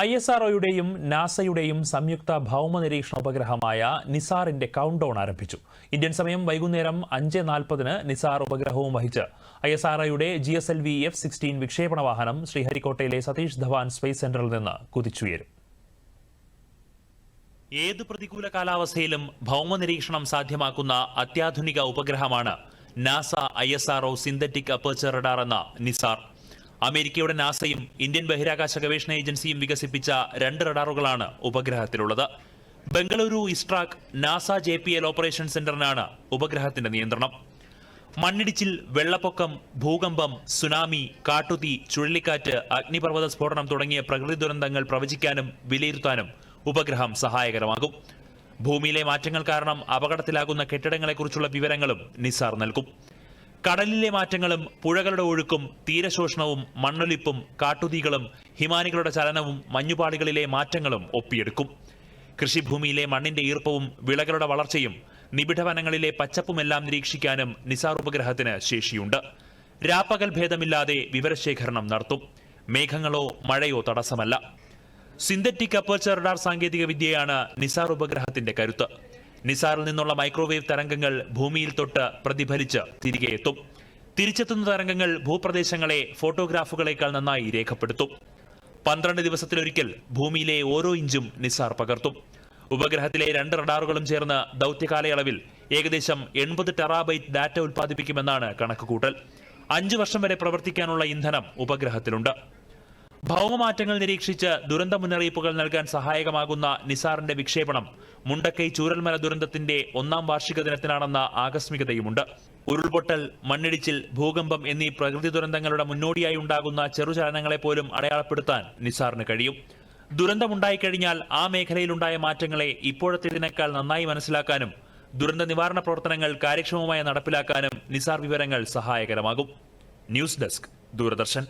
I S R ഒയുടെയും നാസയുടെയും സംയുക്ത ഭൗമ നിരീക്ഷണ ഉപഗ്രഹമായ നിസാറിന്റെ കൗണ്ട് ഡൗൺ ആരംഭിച്ചു. ഇന്ത്യൻ സമയം വൈകുന്നേരം അഞ്ച് നാൽപ്പതിന് നിസാർ ഉപഗ്രഹവും വഹിച്ച് ഐ എസ് ആർ ഒയുടെ G S L V F sixteen വിക്ഷേപണ വാഹനം ശ്രീഹരിക്കോട്ടയിലെ സതീഷ് ധവാൻ സ്പേസ് സെന്ററിൽ നിന്ന് കുതിച്ചുയരും. ഏത് പ്രതികൂല കാലാവസ്ഥയിലും ഭൗമ നിരീക്ഷണം സാധ്യമാക്കുന്ന അത്യാധുനിക ഉപഗ്രഹമാണ് NASA I S R O synthetic aperture radar എന്ന നിസാർ. അമേരിക്കയുടെ നാസയും ഇന്ത്യൻ ബഹിരാകാശ ഗവേഷണ ഏജൻസിയും വികസിപ്പിച്ച രണ്ട് റഡാറുകളാണ് ഉപഗ്രഹത്തിലുള്ളത്. Bengaluru ISTRAC NASA J P L operation സെന്ററിനാണ് ഉപഗ്രഹത്തിന്റെ നിയന്ത്രണം. മണ്ണിടിച്ചിൽ വെള്ളപ്പൊക്കം ഭൂകമ്പം സുനാമി കാട്ടുതീ ചുഴലിക്കാറ്റ് അഗ്നിപർവത സ്ഫോടനം തുടങ്ങിയ പ്രകൃതി ദുരന്തങ്ങൾ പ്രവചിക്കാനും വിലയിരുത്താനും ഉപഗ്രഹം സഹായകരമാകും. ഭൂമിയിലെ മാറ്റങ്ങൾ കാരണം അപകടത്തിലാകുന്ന കെട്ടിടങ്ങളെക്കുറിച്ചുള്ള വിവരങ്ങളും നിസാർ നൽകും. കടലിലെ മാറ്റങ്ങളും പുഴകളുടെ ഒഴുക്കും തീരശോഷണവും മണ്ണൊലിപ്പും കാട്ടുതീകളും ഹിമാനികളുടെ ചലനവും മഞ്ഞുപാളികളിലെ മാറ്റങ്ങളും ഒപ്പിയെടുക്കും. കൃഷിഭൂമിയിലെ മണ്ണിന്റെ ഈർപ്പവും വിളകളുടെ വളർച്ചയും നിബിഡവനങ്ങളിലെ പച്ചപ്പുമെല്ലാം നിരീക്ഷിക്കാനും നിസാർ ഉപഗ്രഹത്തിന് ശേഷിയുണ്ട്. രാപ്പകൽ ഭേദമില്ലാതെ വിവരശേഖരണം നടത്തും. മേഘങ്ങളോ മഴയോ തടസ്സമല്ല. സിന്തറ്റിക് അപ്പർച്ചർ റഡാർ സാങ്കേതിക വിദ്യയാണ് നിസാർ ഉപഗ്രഹത്തിന്റെ കരുത്ത്. നിസാറിൽ നിന്നുള്ള മൈക്രോവേവ് തരംഗങ്ങൾ ഭൂമിയിൽ തൊട്ട് പ്രതിഫലിച്ച് തിരികെ എത്തും. തിരിച്ചെത്തുന്ന തരംഗങ്ങൾ ഭൂപ്രദേശങ്ങളെ ഫോട്ടോഗ്രാഫുകളേക്കാൾ നന്നായി രേഖപ്പെടുത്തും. പന്ത്രണ്ട് ദിവസത്തിലൊരിക്കൽ ഭൂമിയിലെ ഓരോ ഇഞ്ചും നിസാർ പകർത്തും. ഉപഗ്രഹത്തിലെ രണ്ട് റഡാറുകളും ചേർന്ന് ദൗത്യകാലയളവിൽ ഏകദേശം എൺപത് ടെറാബൈറ്റ് ഡാറ്റ ഉൽപ്പാദിപ്പിക്കുമെന്നാണ് കണക്കുകൂട്ടൽ. അഞ്ചു വർഷം വരെ പ്രവർത്തിക്കാനുള്ള ഇന്ധനം ഉപഗ്രഹത്തിലുണ്ട്. ഭൗമമാറ്റങ്ങൾ നിരീക്ഷിച്ച് ദുരന്ത മുന്നറിയിപ്പുകൾ നൽകാൻ സഹായകമാകുന്ന നിസാറിന്റെ വിക്ഷേപണം മുണ്ടക്കൈ ചൂരൽമല ദുരന്തത്തിന്റെ ഒന്നാം വാർഷിക ദിനത്തിനാണെന്ന ആകസ്മികതയുമുണ്ട്. ഉരുൾപൊട്ടൽ മണ്ണിടിച്ചിൽ ഭൂകമ്പം എന്നീ പ്രകൃതി ദുരന്തങ്ങളുടെ മുന്നോടിയായി ഉണ്ടാകുന്ന ചെറുചലനങ്ങളെ പോലും അടയാളപ്പെടുത്താൻ നിസാറിന് കഴിയും. ദുരന്തമുണ്ടായിക്കഴിഞ്ഞാൽ ആ മേഖലയിലുണ്ടായ മാറ്റങ്ങളെ ഇപ്പോഴത്തേതിനേക്കാൾ നന്നായി മനസ്സിലാക്കാനും ദുരന്ത നിവാരണ പ്രവർത്തനങ്ങൾ കാര്യക്ഷമമായി നടപ്പിലാക്കാനും നിസാർ വിവരങ്ങൾ സഹായകരമാകും. News desk Doordarshan.